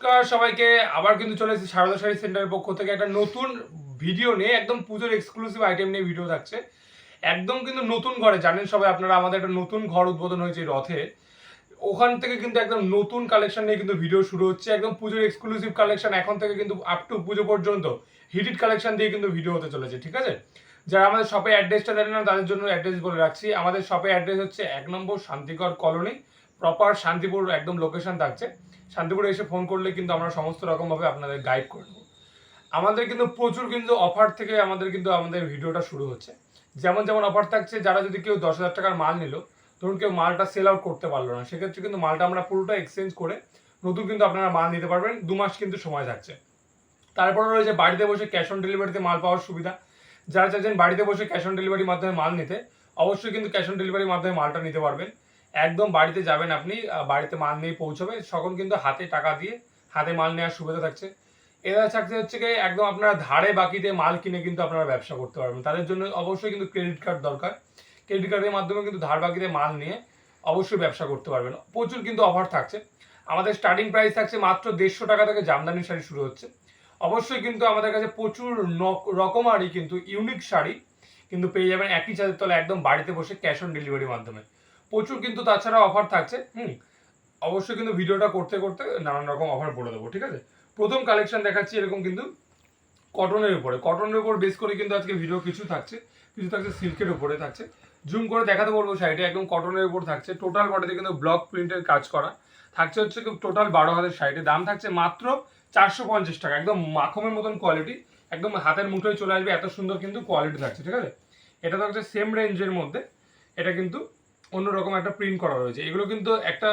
নমস্কার সবাইকে। আবার কিন্তু চলে এসেছি সারদা শাড়ি সেন্টারের পক্ষ থেকে। একটা নতুন ভিডিও নিয়ে, একদম পুজোর এক্সক্লুসিভ আইটেম নিয়ে ভিডিও থাকছে। একদম কিন্তু নতুন ঘরে, জানেন সবাই আপনারা, আমাদের একটা নতুন ঘর উদ্বোধন হয়েছে রথে। ওখান থেকে কিন্তু একদম নতুন কালেকশন নিয়ে কিন্তু ভিডিও শুরু হচ্ছে। একদম পুজোর এক্সক্লুসিভ কালেকশন এখন থেকে কিন্তু আপ টু পুজো পর্যন্ত হিটেড কালেকশন দিয়ে কিন্তু ভিডিও হতে চলেছে, ঠিক আছে? যারা আমাদের শপে অ্যাড্রেসটা জানেন না, তাদের জন্য অ্যাড্রেস বলে রাখছি। আমাদের শপে অ্যাড্রেস হচ্ছে এক নম্বর শান্তিকর কলোনি প্রপার শান্তিপুর একদম লোকেশন থাকছে। শান্তিপুরে এসে ফোন করলে কিন্তু আমরা সমস্ত রকমভাবে আপনাদের গাইড করে দেবো আমাদের কিন্তু প্রচুর কিন্তু অফার থেকে আমাদের কিন্তু আমাদের ভিডিওটা শুরু হচ্ছে। যেমন যেমন অফার থাকছে, যারা যদি কেউ দশ হাজার টাকার মাল নিল, ধরুন কেউ মালটা সেল আউট করতে পারল না, সেক্ষেত্রে কিন্তু মালটা আমরা পুরোটা এক্সচেঞ্জ করে নতুন কিন্তু আপনারা মাল নিতে পারবেন, দু মাস কিন্তু সময় থাকছে। তারপরে রয়েছে বাড়িতে বসে ক্যাশ অন ডেলিভারিতে মাল পাওয়ার সুবিধা। যারা চাইছেন বাড়িতে বসে ক্যাশ অন ডেলিভারির মাধ্যমে মাল নিতে, অবশ্যই কিন্তু ক্যাশ অন ডেলিভারির মাধ্যমে মালটা নিতে পারবেন। একদম বাড়িতে যাবেন আপনি বাড়িতে মাল নিয়ে পৌঁছবে। সকল কিন্তু হাতে টাকা দিয়ে হাতে মাল নেওয়ার সুবিধা থাকছে। এরা থাকছে হচ্ছে কি একদম আপনারা ধারে বাকিতে মাল কিনে কিন্তু আপনারা ব্যবসা করতে পারবেন। তাদের জন্য অবশ্যই কিন্তু ক্রেডিট কার্ড দরকার। ক্রেডিট কার্ডের মাধ্যমে কিন্তু ধার বাকিতে মাল নিয়ে অবশ্যই ব্যবসা করতে পারবেন। প্রচুর কিন্তু অফার থাকছে। আমাদের স্টার্টিং প্রাইস থাকছে মাত্র দেড়শো টাকা থেকে জামদানি শাড়ি শুরু হচ্ছে। অবশ্যই কিন্তু আমাদের কাছে প্রচুর রকমারি কিন্তু ইউনিক শাড়ি কিন্তু পেয়ে যাবেন। একই ছাদের তলে একদম বাড়িতে বসে ক্যাশ অন ডেলিভারির মাধ্যমে। প্রচুর কিন্তু তাছাড়া অফার থাকছে। হুম। অবশ্যই কিন্তু ভিডিওটা করতে করতে নানান রকম অফার বলে দেবো ঠিক আছে? প্রথম কালেকশন দেখাচ্ছি এরকম কিন্তু কটনের উপরে। কটনের উপর বেস করে কিন্তু আজকে ভিডিও কিছু থাকছে কিছু থাকছে সিল্কের উপরে থাকছে। জুম করে দেখাতে বলব শাড়িটা একদম কটনের উপর থাকছে। টোটাল বডিতে কিন্তু ব্লক প্রিন্টের কাজ করা। থাকছে হচ্ছে টোটাল বারো হাজার শাড়িতে দাম থাকছে মাত্র চারশো পঞ্চাশ টাকা। একদম মাখমের মতন কোয়ালিটি একদম হাতের মুঠোয় চলে আসবে এত সুন্দর কিন্তু কোয়ালিটি থাকছে ঠিক আছে? এটা থাকছে সেম রেঞ্জের মধ্যে। এটা কিন্তু অন্যরকম একটা প্রিন্ট করা রয়েছে। এগুলো কিন্তু একটা,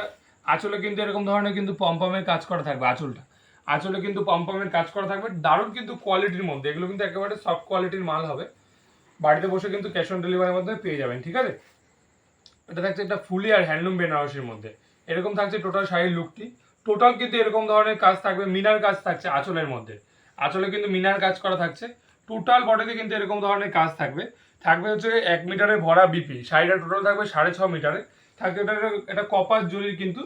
আঁচলে কিন্তু এরকম ধরনের কিন্তু পম্পামের কাজ করা থাকবে, আঁচলটা। আঁচলে কিন্তু পম্পমের কাজ করা থাকবে। দারুণ কিন্তু কোয়ালিটির মধ্যে। এগুলো কিন্তু একেবারে সফট কোয়ালিটির মাল হবে। বাড়িতে বসে কিন্তু ক্যাশ অন ডেলিভারির মধ্যে পেয়ে যাবেন, ঠিক আছে? এটা থাকছে একটা ফুলি আর হ্যান্ডলুম বেনারসির মধ্যে। এরকম থাকছে টোটাল শাড়ির লুকটি টোটাল কিন্তু এরকম ধরনের কাজ থাকবে, মিনার কাজ থাকছে আঁচলের মধ্যে। আঁচলে কিন্তু মিনার কাজ করা থাকছে। টোটাল বডিতে কিন্তু এরকম ধরনের কাজ থাকবে। থাকবে হচ্ছে এক মিটারে ভরা বিপি শাড়িটা টোটাল থাকবে সাড়ে ছ মিটারে। থাকবে এটা এটা কপার জরির কিন্তু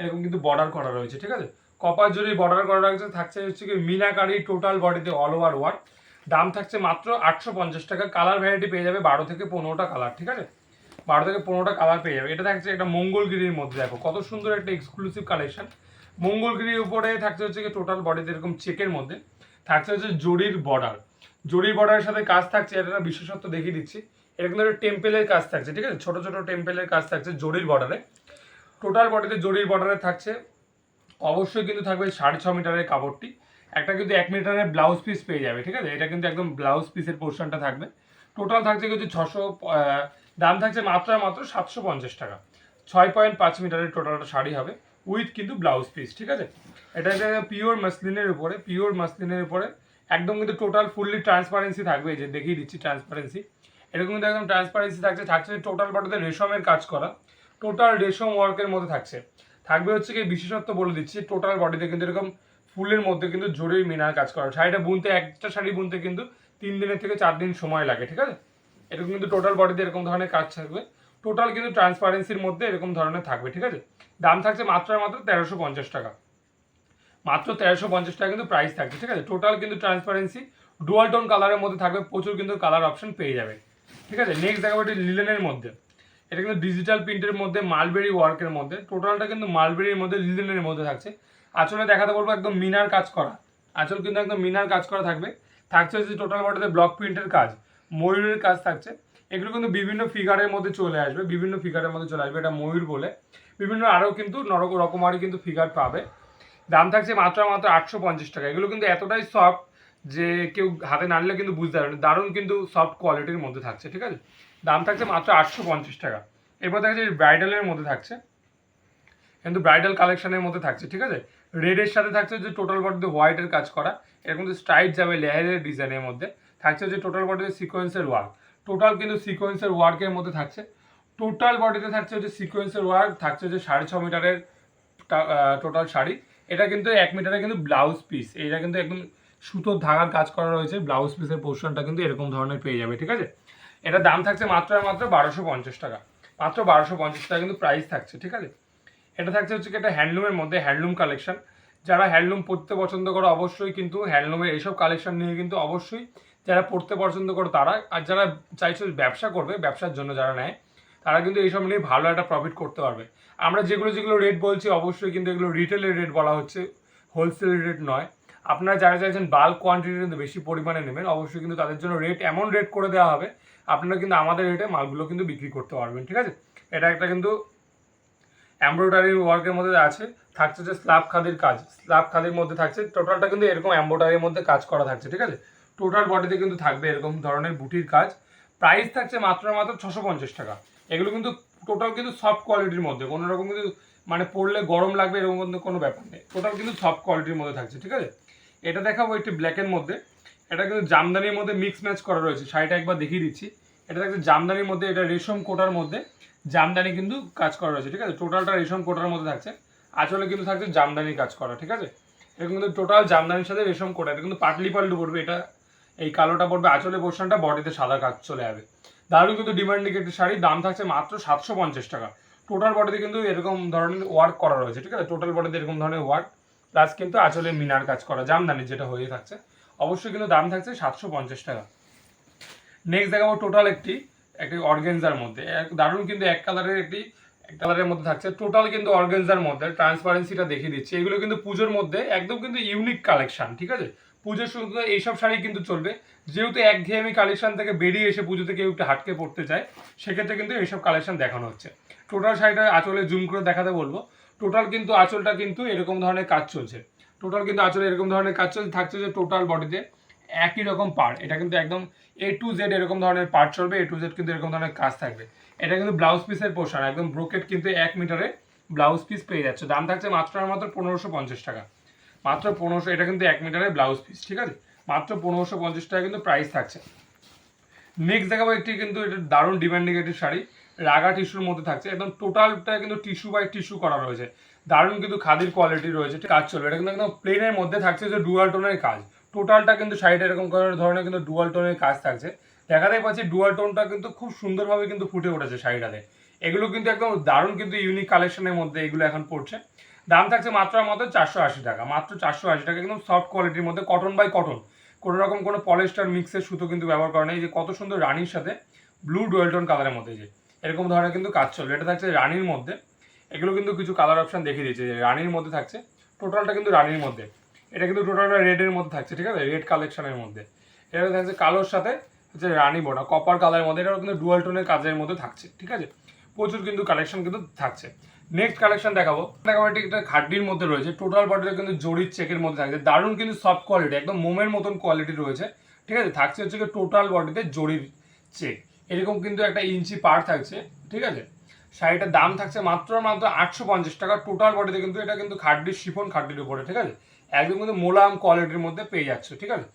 এরকম কিন্তু বর্ডার করা রয়েছে, ঠিক আছে? কপার জরির বর্ডার করা রয়েছে, থাকছে হচ্ছে কি মিনাকারি টোটাল বডিতে অল ওভার ওয়ার্ক দাম থাকছে মাত্র আটশো পঞ্চাশ টাকা। কালার ভ্যারাইটি পেয়ে যাবে বারো থেকে পনেরোটা কালার ঠিক আছে? বারো থেকে পনেরোটা কালার পেয়ে যাবে। এটা থাকছে একটা মঙ্গলগিরির মধ্যে, দেখো, কত সুন্দর একটা এক্সক্লুসিভ কালেকশন মঙ্গলগিরির উপরে থাকছে হচ্ছে কি টোটাল বডিতে এরকম চেকের মধ্যে। থাকছে হচ্ছে জরির বর্ডার জরির বর্ডারের সাথে কাজ থাকছে, এটা একটা বিশেষত্ব দেখিয়ে দিচ্ছি। এটা কিন্তু একটা টেম্পেলের কাজ থাকছে, ঠিক আছে? ছোট ছোট টেম্পেলের কাজ থাকছে জরির বর্ডারে। টোটাল বডিতে জরির বর্ডারে থাকছে, অবশ্যই কিন্তু থাকবে সাড়ে ছ মিটারের কাপড়টি। একটা কিন্তু এক মিটারের ব্লাউজ পিস পেয়ে যাবে, ঠিক আছে? এটা কিন্তু একদম ব্লাউজ পিসের পোর্শনটা থাকবে। টোটাল থাকছে কিন্তু ছশো দাম থাকছে মাত্র মাত্র সাতশো পঞ্চাশ টাকা। ছয় পয়েন্ট পাঁচ মিটারের টোটালটা শাড়ি হবে উইথ কিন্তু ব্লাউজ পিস ঠিক আছে? এটা পিওর মাসলিনের উপরে পিওর মাসলিনের উপরে একদম কিন্তু টোটাল ফুললি ট্রান্সপারেন্সি থাকবে যে দেখিয়ে দিচ্ছি ট্রান্সপারেন্সি এরকম কিন্তু একদম ট্রান্সপারেন্সি থাকছে থাকছে টোটাল বডিতে রেশমের কাজ করা টোটাল রেশম ওয়ার্কের মধ্যে থাকছে। থাকবে হচ্ছে কি, বিশেষত্ব বলে দিচ্ছি টোটাল বডিতে কিন্তু এরকম ফুলের মধ্যে কিন্তু জরির মিনার কাজ করা। শাড়িটা বুনতে, একটা শাড়ি বুনতে কিন্তু তিন দিনের থেকে চার দিন সময় লাগে, ঠিক আছে? এরকম কিন্তু টোটাল বডিতে এরকম ধরনের কাজ থাকবে। টোটাল কিন্তু ট্রান্সপারেন্সির মধ্যে এরকম ধরনের থাকবে, ঠিক আছে? দাম থাকছে মাত্রার মাত্র তেরোশো পঞ্চাশ টাকা। মাত্র তেরোশো পঞ্চাশ টাকা কিন্তু প্রাইস থাকছে ঠিক আছে? টোটাল কিন্তু ট্রান্সপারেন্সি ডুয়াল টোন কালারের মধ্যে থাকবে, প্রচুর কিন্তু কালার অপশন পেয়ে যাবে, ঠিক আছে? নেক্সট দেখাবো এটি লিলেনের মধ্যে। এটা কিন্তু ডিজিটাল প্রিন্টের মধ্যে মালবেরি ওয়ার্কের মধ্যে। টোটালটা কিন্তু মালবেরির মধ্যে লিলেনের মধ্যে থাকছে। আঁচলে দেখাতে বলব একদম মিনার কাজ করা। আঁচল কিন্তু একদম মিনার কাজ করা থাকবে। থাকছে হচ্ছে টোটাল বডিতে ব্লক প্রিন্টের কাজ, ময়ূরের কাজ থাকছে। এগুলো কিন্তু বিভিন্ন ফিগারের মধ্যে চলে আসবে, বিভিন্ন ফিগারের মধ্যে চলে আসবে, এটা ময়ূর বলে। বিভিন্ন আরও কিন্তু নরক রকমারি কিন্তু ফিগার পাবে। দাম থাকছে মাত্র মাত্র আটশো পঞ্চাশ টাকা। এগুলো কিন্তু এতটাই সফট যে কেউ হাতে নাড়লে কিন্তু বুঝতে পারবে না। দারুণ কিন্তু সফট কোয়ালিটির মধ্যে থাকছে, ঠিক আছে? দাম থাকছে মাত্র আটশো পঞ্চাশ টাকা। এরপর থাকছে ব্রাইডালের মধ্যে থাকছে। কিন্তু ব্রাইডাল কালেকশনের মধ্যে থাকছে, ঠিক আছে? রেডের সাথে থাকছে যে টোটাল বডিতে হোয়াইটের কাজ করা। এরকম যে স্ট্রাইট যাবে লেয়ারের ডিজাইনের মধ্যে। থাকছে যে টোটাল বডিতে সিকোয়েন্সের ওয়ার্ক টোটাল কিন্তু সিকোয়েন্সের ওয়ার্কের মধ্যে থাকছে। টোটাল বডিতে থাকছে হচ্ছে সিকোয়েন্সের ওয়ার্ক থাকছে যে সাড়ে ছ মিটারের টোটাল শাড়ি। এটা কিন্তু এক মিটারে কিন্তু ব্লাউজ পিস এটা কিন্তু একদম সুতোর ধাগার কাজ করা রয়েছে। ব্লাউজ পিসের পোর্শনটা কিন্তু এরকম ধরনের পেয়ে যাবে, ঠিক আছে? এটা দাম থাকছে মাত্র আর মাত্র বারোশো পঞ্চাশ টাকা। মাত্র বারোশো পঞ্চাশ টাকা কিন্তু প্রাইস থাকছে, ঠিক আছে? এটা থাকছে হচ্ছে একটা হ্যান্ডলুমের মধ্যে হ্যান্ডলুম কালেকশন যারা হ্যান্ডলুম পরতে পছন্দ করে অবশ্যই কিন্তু হ্যান্ডলুমের এইসব কালেকশন নিয়ে কিন্তু অবশ্যই যারা পড়তে পছন্দ করে তারা, আর যারা চাইছে ব্যবসা করবে, ব্যবসার জন্য যারা নেয় তারা কিন্তু এইসব নিয়ে ভালো একটা প্রফিট করতে পারবে। আমরা যেগুলো যেগুলো রেট বলছি, অবশ্যই কিন্তু এগুলো রিটেলের রেট বলা হচ্ছে হোলসেল রেট নয়। আপনারা যারা চাইছেন বাল্ক কোয়ান্টিটি কিন্তু বেশি পরিমাণে নেবেন, অবশ্যই কিন্তু তাদের জন্য রেট এমন রেট করে দেওয়া হবে, আপনারা কিন্তু আমাদের রেটে মালগুলো কিন্তু বিক্রি করতে পারবেন, ঠিক আছে? এটা একটা কিন্তু এমব্রয়ডারি ওয়ার্কের মধ্যে আছে, থাকছে যে স্ল্যাব খাদির কাজ স্ল্যাব খাদির মধ্যে থাকছে টোটালটা কিন্তু এরকম এমব্রয়ডারির মধ্যে কাজ করা থাকছে, ঠিক আছে? টোটাল বডিতে কিন্তু থাকবে এরকম ধরনের বুটির কাজ প্রাইস থাকছে মাত্র মাত্র ছশো পঞ্চাশ টাকা। এগুলো কিন্তু টোটাল কিন্তু সফট কোয়ালিটির মধ্যে। কোনো রকম কিন্তু মানে পড়লে গরম লাগবে এরকম কিন্তু কোনো ব্যাপার নেই। টোটাল কিন্তু সফট কোয়ালিটির মধ্যে থাকছে, ঠিক আছে? এটা দেখাবো একটি ব্ল্যাকের মধ্যে। এটা কিন্তু জামদানির মধ্যে মিক্স ম্যাচ করা রয়েছে। শাড়িটা একবার দেখিয়ে দিচ্ছি। এটা থাকছে জামদানির মধ্যে, এটা রেশম কোটার মধ্যে জামদানি কিন্তু কাজ করা রয়েছে, ঠিক আছে? টোটালটা রেশম কোটার মধ্যে থাকছে। আঁচলে কিন্তু থাকছে জামদানি কাজ করা, ঠিক আছে? এটা কিন্তু টোটাল জামদানির সাথে রেশম কোটা। এটা কিন্তু পাটলি পাল্টু পড়বে এটা এই কালোটা পড়বে, আঁচলে পোর্শনটা বডিতে সাদা কাজ চলে যাবে। দারুণ কিন্তু ডিমান্ডিং একটি শাড়ির দাম থাকছে মাত্র সাতশো পঞ্চাশ টাকা। টোটাল বডিতে কিন্তু এরকম ধরনের ওয়ার্ক করা রয়েছে, ঠিক আছে? টোটাল বডিতে এরকম ধরনের ওয়ার্ক প্লাস কিন্তু আঁচলে মিনার কাজ করা, জামদানি যেটা হয়ে থাকছে, অবশ্যই কিন্তু দাম থাকছে সাতশো পঞ্চাশ টাকা। নেক্সট দেখাবো টোটাল একটি একটি অর্গেনজার মধ্যে। দারুণ কিন্তু এক কালারের একটি, এক কালারের মধ্যে থাকছে। টোটাল কিন্তু অর্গেনজার মধ্যে ট্রান্সপারেন্সিটা দেখিয়ে দিচ্ছি। এগুলো কিন্তু পুজোর মধ্যে একদম কিন্তু ইউনিক কালেকশন ঠিক আছে? পুজোর শুরুতে এইসব শাড়ি কিন্তু চলবে। যেহেতু একঘেয়েমি কালেকশন থেকে বেরিয়ে এসে পুজোতে কেউ একটু হাটকে পড়তে চায়, সেক্ষেত্রে কিন্তু এইসব কালেকশন দেখানো হচ্ছে। টোটাল শাড়িটা আঁচলে জুম করে দেখাতে বলব। টোটাল কিন্তু আঁচলটা কিন্তু এরকম ধরনের কাজ চলছে। টোটাল কিন্তু আঁচলে এরকম ধরনের কাজ চলছে, থাকছে যে টোটাল বডিতে একই রকম পার্ট এটা কিন্তু একদম এ টু জেড এরকম ধরনের পার্ট চলবে এ টু জেড কিন্তু এরকম ধরনের কাজ থাকবে। এটা কিন্তু ব্লাউজ পিসের পোর্শন একদম ব্রোকেট কিন্তু এক মিটারে ব্লাউজ পিস পেয়ে যাচ্ছে। দাম থাকছে মাত্র মাত্র পনেরোশো পঞ্চাশ টাকা। মাত্র পনেরোশো, এটা কিন্তু এক মিটারের ব্লাউজ পিস ঠিক আছে? মাত্র পনেরোশো পঞ্চাশ টাকা কিন্তু প্রাইস থাকছে। নেক্সট দেখাবো একটি কিন্তু এটা দারুণ ডিমান্ডিং একটি শাড়ি, রাগা টিস্যুর মধ্যে থাকছে। একদম টোটালটা কিন্তু টিস্যু বাই টিস্যু করা রয়েছে। দারুণ কিন্তু খাদির কোয়ালিটি রয়েছে কাজ চলবে। এটা কিন্তু একদম প্লেনের মধ্যে থাকছে যে ডুয়াল টোনের কাজ। টোটালটা কিন্তু শাড়িটা এরকম করে ধরনের কিন্তু ডুয়াল টোনের কাজ থাকছে। দেখাতেই পাচ্ছি ডুয়াল টোনটা কিন্তু খুব সুন্দরভাবে কিন্তু ফুটে উঠেছে শাড়িটাতে। এগুলো কিন্তু একদম দারুণ কিন্তু ইউনিক কালেকশনের মধ্যে এগুলো এখন পড়ছে। দাম থাকছে মাত্র আর মাত্র চারশো আশি টাকা। মাত্র চারশো আশি টাকা, একদম সফট কোয়ালিটির মধ্যে কটন বাই কটন কোনো রকম কোনো পলিস্টার মিক্সের সুতো কিন্তু ব্যবহার করা নেই। যে কত সুন্দর রানির সাথে ব্লু ডোয়েলটন কালারের মধ্যে যে, এরকম ধরনের কিন্তু কাজ চলবে। এটা থাকছে রানির মধ্যে। এগুলো কিন্তু কিছু কালার অপশান দেখিয়ে দিয়েছে যে রানির মধ্যে থাকছে। টোটালটা কিন্তু রানির মধ্যে। এটা কিন্তু টোটালটা রেডের মধ্যে থাকছে, ঠিক আছে? রেড কালেকশনের মধ্যে। এটা থাকছে কালোর সাথে হচ্ছে রানি বোনা কপার কালারের মধ্যে এটাও কিন্তু ডুয়াল টোনের কাজের মধ্যে থাকছে, ঠিক আছে? প্রচুর কিন্তু কালেকশন কিন্তু থাকছে। নেক্সট কালেকশন দেখাবো। দেখাবো এটি একটা খাড্ডির মধ্যে রয়েছে। টোটাল বডিটা কিন্তু জরির চেকের মধ্যে থাকছে। দারুণ কিন্তু সফট কোয়ালিটি একদম মোমের মতন কোয়ালিটি রয়েছে। ঠিক আছে? থাকছে হচ্ছে টোটাল বডিতে জরির চেক এরকম কিন্তু একটা ইঞ্চি পার থাকছে। ঠিক আছে? শাড়িটার দাম থাকছে মাত্র মাত্র আটশো পঞ্চাশ টাকা। টোটাল বডিতে কিন্তু এটা কিন্তু খাড্ডির শিফন খাড্ডির উপরে। ঠিক আছে? একদম কিন্তু মোলাম কোয়ালিটির মধ্যে পেয়ে যাচ্ছে। ঠিক আছে?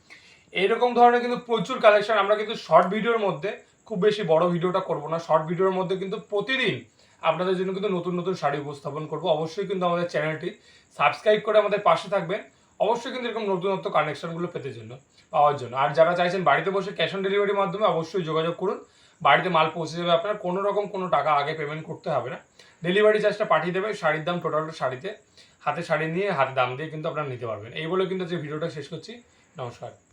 এরকম ধরনের কিন্তু প্রচুর কালেকশন আমরা কিন্তু শর্ট ভিডিওর মধ্যে, খুব বেশি বড় ভিডিওটা করব না। শর্ট ভিডিওর মধ্যে কিন্তু প্রতিদিন আপনাদের জন্য কিন্তু নতুন নতুন শাড়ি উপস্থাপন করব। অবশ্যই কিন্তু আমাদের চ্যানেলটি সাবস্ক্রাইব করে আমাদের পাশে থাকবেন। অবশ্যই কিন্তু এরকম নতুনত্ব কানেকশনগুলো পেতে জন্য, পাওয়ার জন্য। আর যারা চাইছেন বাড়িতে বসে ক্যাশ অন ডেলিভারির মাধ্যমে অবশ্যই যোগাযোগ করুন। বাড়িতে মাল পৌঁছে যাবে আপনার, কোনো রকম কোনো টাকা আগে পেমেন্ট করতে হবে না। ডেলিভারি চার্জটা পাঠিয়ে দেবে, শাড়ির দাম টোটালটা শাড়িতে, হাতে শাড়ি নিয়ে হাতে দাম দিয়ে কিন্তু আপনারা নিতে পারবেন। এই বলে কিন্তু যে ভিডিওটা শেষ করছি। নমস্কার।